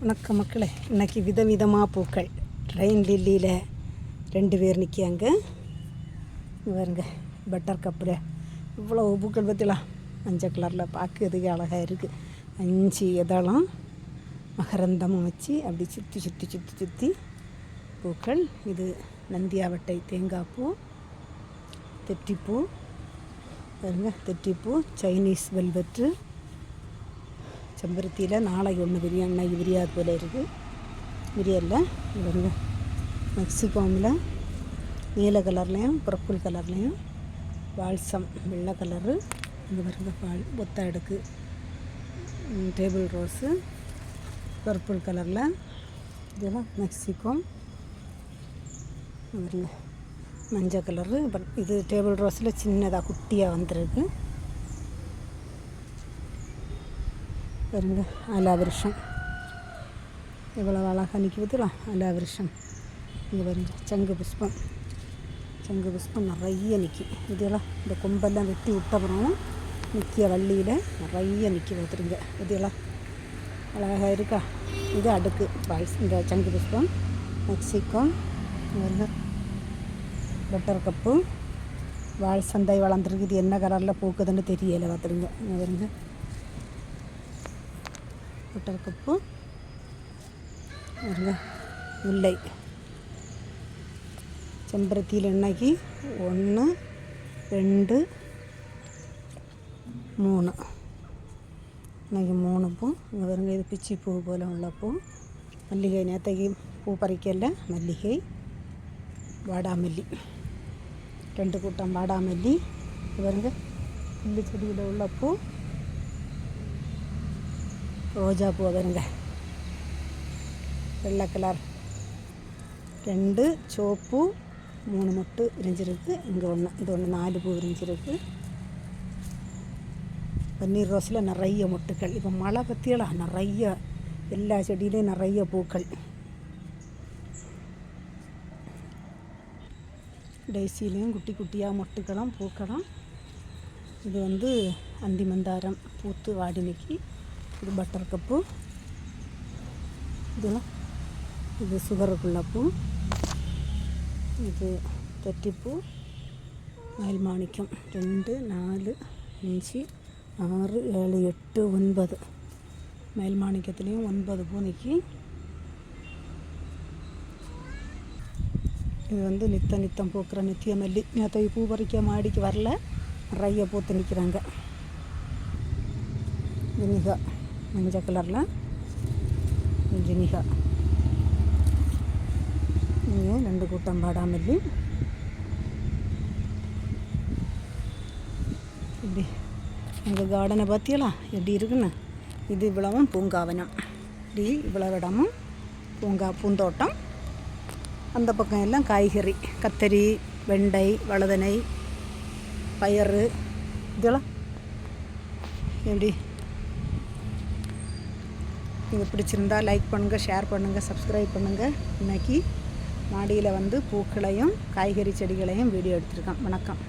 வணக்கம் மக்களே. இன்றைக்கி விதவிதமாக பூக்கள். ரெயின் லில்லியில் ரெண்டு பேர் நிற்காங்க பாருங்க பட்டர் கப்பில் இவ்வளோ பூக்கள் பற்றிலாம் மஞ்சள் கலரில் பார்க்கறதுக்கு அழகாக இருக்குது அஞ்சு இதழம் மகரந்தமும் வச்சு அப்படி சுற்றி சுற்றி சுற்றி சுற்றி பூக்கள். இது நந்தியாவட்டை தேங்காய் பூ தெட்டிப்பூ. பாருங்க தெட்டிப்பூ சைனீஸ் வெல்வெட்டு செம்பருத்தியில் நாளைக்கு ஒன்று பிரியாணி. இன்னைக்கு விரியாது போல இருக்குது விரியல்ல இவங்க மெக்சிகோமில் நீல கலர்லேயும் பர்பிள் கலர்லேயும் வால்சம் வெள்ளை கலரு இங்கே பாருங்க பால் ஒத்த அடுக்கு டேபிள் ரோஸு பர்பிள் கலரில் இதெல்லாம் மெக்சிகோ பாருங்க மஞ்சள் கலரு. அப்புறம் இது டேபிள் ரோஸில் சின்னதாக குட்டியாக வந்திருக்கு. பாருங்க அலாவிருஷம் எவ்வளோ அழகாக நிற்குதுலாம் அலாவிருஷம் இங்கே பாருங்க சங்கு புஷ்பம். சங்கு புஷ்பம் நிறைய நிற்கி இதெல்லாம் இந்த கொம்பெல்லாம் வெட்டி விட்டப்புறம் நிற்கிய வள்ளியில் நிறைய நிற்கி பார்த்துருங்க இதெல்லாம் அழகாக இருக்கா? இது அடுக்கு. பாய்ஸ் இந்த சங்கு புஷ்பம் மெக்சிகோ பாருங்க பட்டர் கப்பு. வாழ் சந்தை வளர்ந்துருக்கு இது என்ன கலரில் பூக்குதுன்னு தெரியலை பார்த்துருங்க இங்கே பாருங்க. பட்டர் கப்பு பாருங்க முல்லை செம்பருத்தியில் இன்னைக்கு ஒன்று ரெண்டு மூணு இன்னைக்கு மூணு பூ இங்கே பாருங்க இது பிச்சி பூ போல் உள்ள பூ மல்லிகை நேத்தைக்கு பூ பறிக்கல மல்லிகை வாடாமல்லி ரெண்டு கூட்டம் வாடாமல்லி இது பாருங்க புல்லு செடியில் உள்ள பூ ரோஜா பூ பாருங்க வெள்ளை கலர் ரெண்டு சோப்பு மூணு மொட்டு விரிஞ்சிருக்கு. இங்கே ஒன்று இது ஒன்று நாலு பூ விரிஞ்சிருக்கு. பன்னீர் ரோஸில் நிறைய மொட்டுக்கள். இப்போ மழை பற்றியலாம் நிறைய எல்லா செடியிலையும் நிறைய பூக்கள். டெய்சிலையும் குட்டி குட்டியாக மொட்டுக்களும் பூக்களும் இது வந்து அந்தி மந்தாரம் பூத்து வாடி நிற்கி இது பட்டர் கப்பு இதெல்லாம் இது சுகருக்குள்ள பூ. இது தொட்டிப்பூ மயில் மாணிக்கம். ரெண்டு நாலு அஞ்சு ஆறு ஏழு எட்டு ஒன்பது. மயில் மாணிக்கத்துலேயும் ஒன்பது பூனைக்கு இது வந்து நித்த நித்தம் பூக்கிற நித்திய மல்லி. நேற்று பூ பறிக்க மாடிக்கு வரல. நிறைய பூத்து நிற்கிறாங்க வினிகா மஞ்சள் கலரில் ஜினிகா. இங்கே ரெண்டு கூட்டம் பாடாமல்லி. இப்படி. எங்கள் கார்டனை பார்த்தியலாம் எப்படி இருக்குன்னு? இது இவ்வளவும் பூங்காவனம். இப்படி இவ்வளவு இடமும் பூங்கா பூந்தோட்டம். அந்த பக்கம் எல்லாம் காய்கறி கத்தரி வெண்டை வளதனை பயறு இதெல்லாம். எப்படி? நீங்கள் பிடிச்சிருந்தா லைக் பண்ணுங்கள் ஷேர் பண்ணுங்கள் சப்ஸ்கிரைப் பண்ணுங்கள் இன்னைக்கு மாடியில் வந்து பூக்களையும் காய்கறி செடிகளையும் வீடியோ எடுத்திருக்கேன். வணக்கம்.